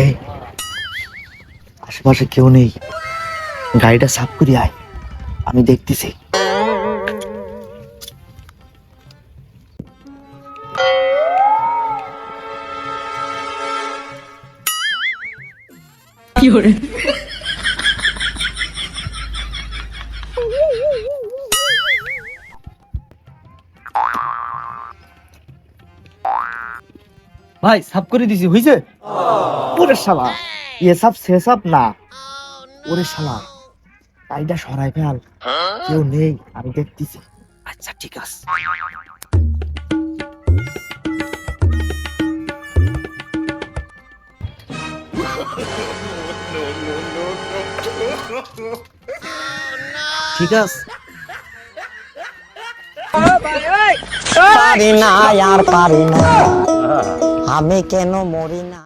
এই আশেপাশে কেউ নেই। গাড়িটা সাফ করি আয় আমি দেখতেছি। ভাই সাফ করে দিছি হইছে? ওরে শালা। এ সাপ সে সাপ না। ওরে শালা। গাড়িটা সরাই ফেল। কেউ নেই আমি দেখতেছি। আচ্ছা ঠিক আছে। ঠিক আছে। পারি না আর পারি না। আমি কেন মরি না?